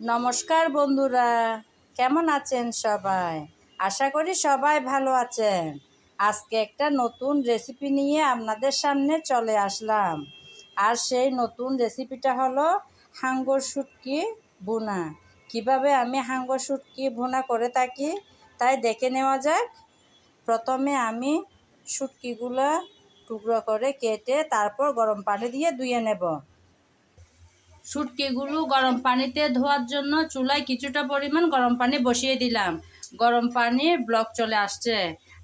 নমস্কার বন্ধুরা, কেমন আছেন সবাই? আশা করি সবাই ভালো আছেন। আজকে একটা নতুন রেসিপি নিয়ে আপনাদের সামনে চলে আসলাম। আর সেই নতুন রেসিপিটা হলো হাঙ্গর শুটকি বোনা কীভাবে আমি হাঙ্গর শুটকি বোনা করে থাকি, তাই দেখে নেওয়া যাক। প্রথমে আমি শুটকিগুলো টুকরো করে কেটে তারপর গরম পানি দিয়ে ধুয়ে নেব। শুটকিগুলো গরম পানিতে ধোয়ার জন্য চুলায় কিছুটা পরিমাণ গরম পানি বসিয়ে দিলাম। গরম পানির ব্লক চলে আসছে।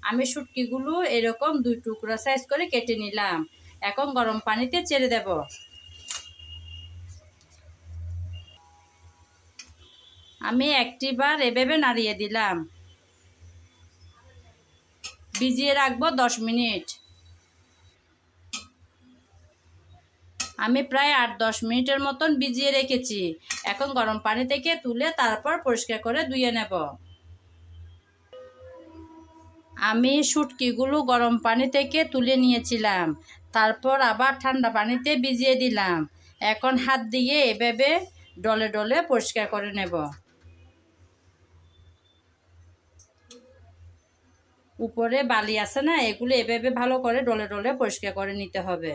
আমি শুটকিগুলো এরকম দুই টুকরা সাইজ করে কেটে নিলাম। এখন গরম পানিতে ছেড়ে দেব। আমি একটি বার এভাবে নাড়িয়ে দিলাম। ভিজিয়ে রাখব দশ মিনিট। আমি প্রায় আট দশ মিনিটের মতন ভিজিয়ে রেখেছি। এখন গরম পানি থেকে তুলে তারপর পরিষ্কার করে ধুয়ে নেব। আমি শুটকিগুলো গরম পানি থেকে তুলে নিয়েছিলাম, তারপর আবার ঠান্ডা পানিতে ভিজিয়ে দিলাম। এখন হাত দিয়ে এভাবে ডলে ডলে পরিষ্কার করে নেব। উপরে বালি আছে না, এগুলো এভাবে ভালো করে ডলে ডলে পরিষ্কার করে নিতে হবে।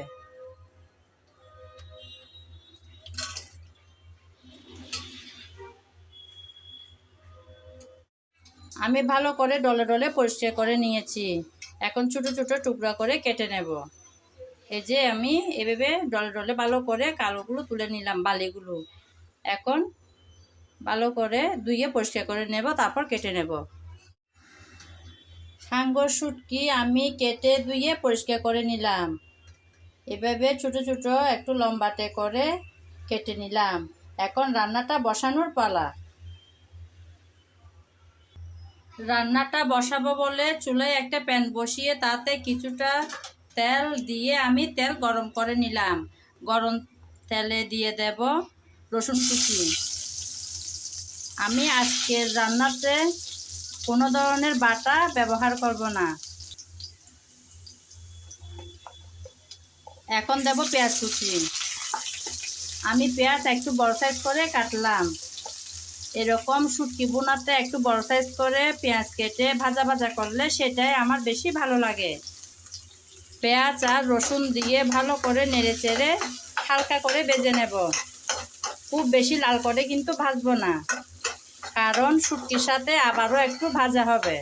আমি ভালো করে ডলে ডলে পরিষ্কার করে নিয়েছি। এখন ছোটো ছোটো টুকরা করে কেটে নেব। এই যে আমি এভাবে ডলে ডলে ভালো করে কালোগুলো তুলে নিলাম, বালিগুলো। এখন ভালো করে ধুয়ে পরিষ্কার করে নেব, তারপর কেটে নেব। সাঙ্গর শুটকি আমি কেটে ধুয়ে পরিষ্কার করে নিলাম। এভাবে ছোট ছোট একটু লম্বাটে করে কেটে নিলাম। এখন রান্নাটা বসানোর পালা। রান্নাটা বসাবো বলে চুলায় একটা প্যান বসিয়ে তাতে কিছুটা তেল দিয়ে আমি তেল গরম করে নিলাম। গরম তেলে দিয়ে দেব রসুন কুচি। আমি আজকের রান্নাতে কোনো ধরনের বাটা ব্যবহার করব না। এখন দেব পেঁয়াজ কুচি। আমি পেঁয়াজ একটু বড় সাইজ করে কাটলাম। এরকম শুটকি বোনাতে একটু বড় সাইজ করে পেঁয়াজ কেটে ভাজা ভাজা করলে সেটাই আমার বেশি ভালো লাগে। পেঁয়াজ আর রসুন দিয়ে ভালো করে নেড়ে চেড়ে হালকা করে বেজে নেব। খুব বেশি লাল করে কিন্তু ভাজবো না, কারণ শুটকির সাথে আবারও একটু ভাজা হবে।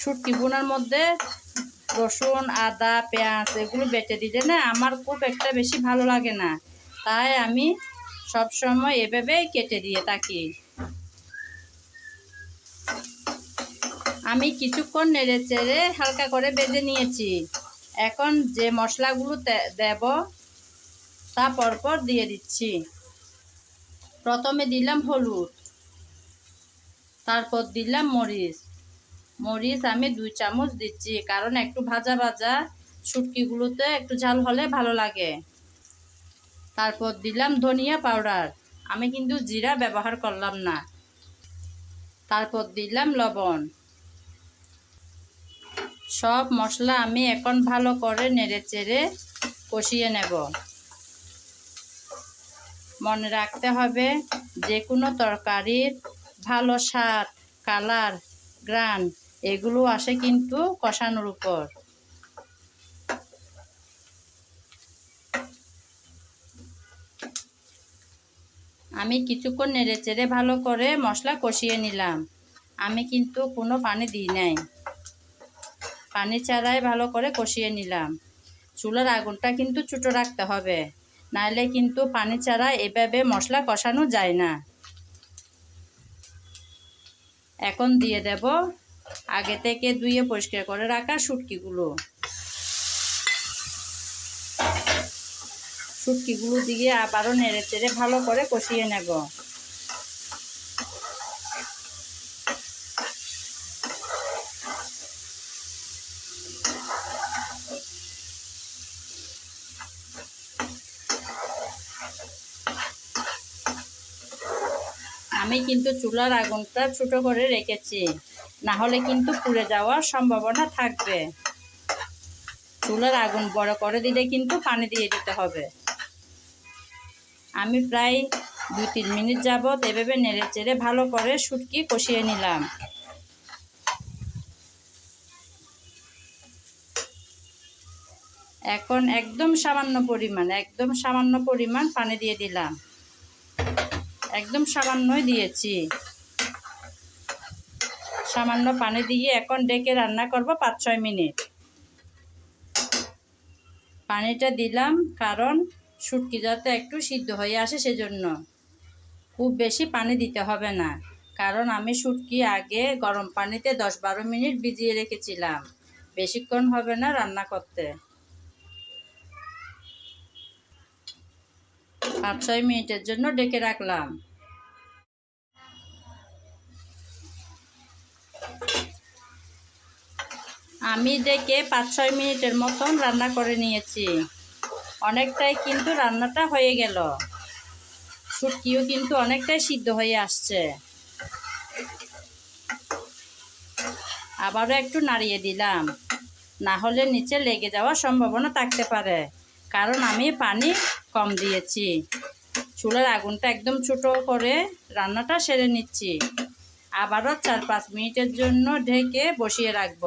শুটকি বোনার মধ্যে রসুন, আদা, পেঁয়াজ এগুলো বেটে দিলে না আমার খুব একটা বেশি ভালো লাগে না। তাই আমি সব সময় এভাবেই কেটে দিয়ে থাকি। আমি কিছুক্ষণ নেড়ে চেড়ে হালকা করে বেজে নিয়েছি। এখন যে মশলাগুলো দেব, তা পরপর দিয়ে দিচ্ছি। প্রথমে দিলাম হলুদ, তারপর দিলাম মরিচ। মরিচ আমি দুই চামচ দিচ্ছি, কারণ একটু ভাজা ভাজা শুটকিগুলোতে একটু ঝাল হলে ভালো লাগে। তারপর দিলাম ধনিয়া পাউডার। আমি কিন্তু জিরা ব্যবহার করলাম না। তারপর দিলাম লবণ। সব মশলা আমি এখন ভালো করে নেড়ে চেড়ে কষিয়ে নেব। মনে রাখতে হবে যে কোনো তরকারির ভালো স্বাদ, কালার, গ্রান, এগুলো আসে কিন্তু কষানোর উপর। আমি কিছুক্ষণ নেড়ে চেড়ে ভালো করে মশলা কষিয়ে নিলাম। আমি কিন্তু কোনো পানি দিই নাই। পানি ছাড়াই ভালো করে কষিয়ে নিলাম। চুলার আগুনটা কিন্তু ছোটো রাখতে হবে নাহলে কিন্তু পানি ছাড়া এভাবে মশলা কষানো যায় না। এখন দিয়ে দেব আগে থেকে ধুয়ে পরিষ্কার করে রাখা শুটকিগুলো। শুটকিগুলো দিয়ে আবারও নেড়ে চেড়ে ভালো করে কষিয়ে নেব। আমি কিন্তু চুলার আগুনটা ছোটো করে রেখেছি, না হলে কিন্তু পুড়ে যাওয়ার সম্ভাবনা থাকবে। চুলার আগুন বড় করে দিলে কিন্তু পানি দিয়ে দিতে হবে। আমি প্রায় দুই তিন মিনিট যাবৎ এভাবে নেড়ে চেড়ে ভালো করে শুটকি কষিয়ে নিলাম। এখন একদম সামান্য পরিমাণ, একদম সামান্য পরিমাণ পানি দিয়ে দিলাম। একদম সামান্যই দিয়েছি। সামান্য পানি দিয়ে এখন ডেকে রান্না করব পাঁচ ছয় মিনিট। পানিটা দিলাম কারণ শুটকি যাতে একটু সিদ্ধ হয়ে আসে সেজন্য। খুব বেশি পানি দিতে হবে না, কারণ আমি শুটকি আগে গরম পানিতে দশ বারো মিনিট ভিজিয়ে রেখেছিলাম। বেশিক্ষণ হবে না রান্না করতে। পাঁচ ছয় মিনিটের জন্য ডেকে রাখলাম। আমি ডেকে পাঁচ ছয় মিনিটের মতন রান্না করে নিয়েছি। অনেকটাই কিন্তু রান্নাটা হয়ে গেল। শুটকিও কিন্তু অনেকটাই সিদ্ধ হয়ে আসছে। আবারও একটু নাড়িয়ে দিলাম। না হলে নিচে লেগে যাওয়ার সম্ভাবনা থাকতে পারে, কারণ আমি পানি কম দিয়েছি। চুলার আগুনটা একদম ছোটো করে রান্নাটা সেরে নিচ্ছি। আবারও চার পাঁচ মিনিটের জন্য ঢেকে বসিয়ে রাখব।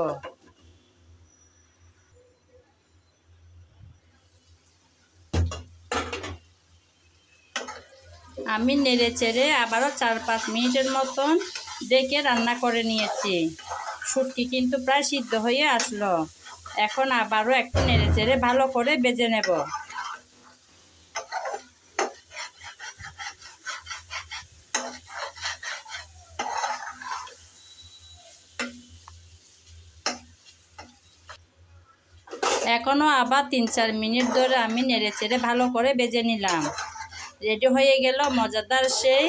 আমি নেড়ে চেড়ে আবারও চার পাঁচ মিনিটের মতন ডেকে রান্না করে নিয়েছি। শুটকি কিন্তু প্রায় সিদ্ধ হয়ে আসলো। এখন আবারও একটু নেড়ে চেড়ে ভালো করে বেজে নেব। এখনও আবার তিন চার মিনিট ধরে আমি নেড়ে চেড়ে ভালো করে বেজে নিলাম। রেডি হয়ে গেল মজাদার সেই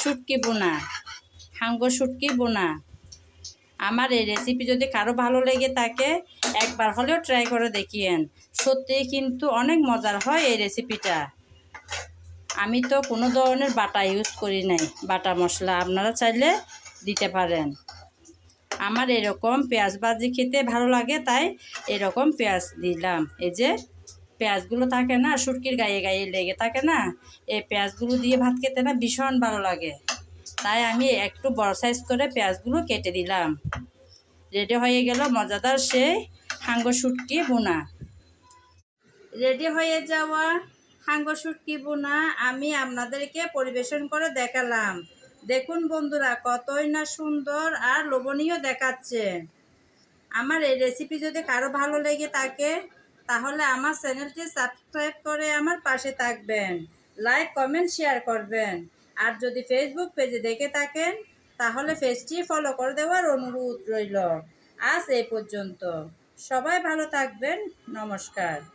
শুটকি বোনা, হাঙ্গ শুটকি বোনা। আমার এই রেসিপি যদি কারও ভালো লেগে থাকে, একবার হলেও ট্রাই করে দেখিয়েন। সত্যিই কিন্তু অনেক মজার হয় এই রেসিপিটা আমি তো কোনো ধরনের বাটা ইউজ করি নাই, বাটা মশলা আপনারা চাইলে দিতে পারেন। আমার এরকম পেঁয়াজ ভাজি খেতে ভালো লাগে, তাই এরকম পেঁয়াজ দিলাম। এই যে পেঁয়াজগুলো থাকে না, শুটকির গায়ে গায়ে লেগে থাকে না, এই পেঁয়াজগুলো দিয়ে ভাত খেতে না ভীষণ ভালো লাগে। তাই আমি একটু বড় সাইজ করে পেঁয়াজগুলো কেটে দিলাম। রেডি হয়ে গেল মজাদার সে হাঙ্গ শুটকি বোনা রেডি হয়ে যাওয়া হাঙ্গ শুটকি বোনা আমি আপনাদেরকে পরিবেশন করে দেখালাম। দেখুন বন্ধুরা কতই না সুন্দর আর লোভনীয় দেখাচ্ছে। আমার এই রেসিপি যদি কারও ভালো লেগে থাকে তাহলে আমার চ্যানেলটি সাবস্ক্রাইব করে আমার পাশে থাকবেন। লাইক, কমেন্ট, শেয়ার করবেন। আর যদি ফেসবুক পেজে দেখে থাকেন, তাহলে পেজটি ফলো করে দেওয়ার অনুরোধ রইল। আজ এই পর্যন্ত। সবাই ভালো থাকবেন। নমস্কার।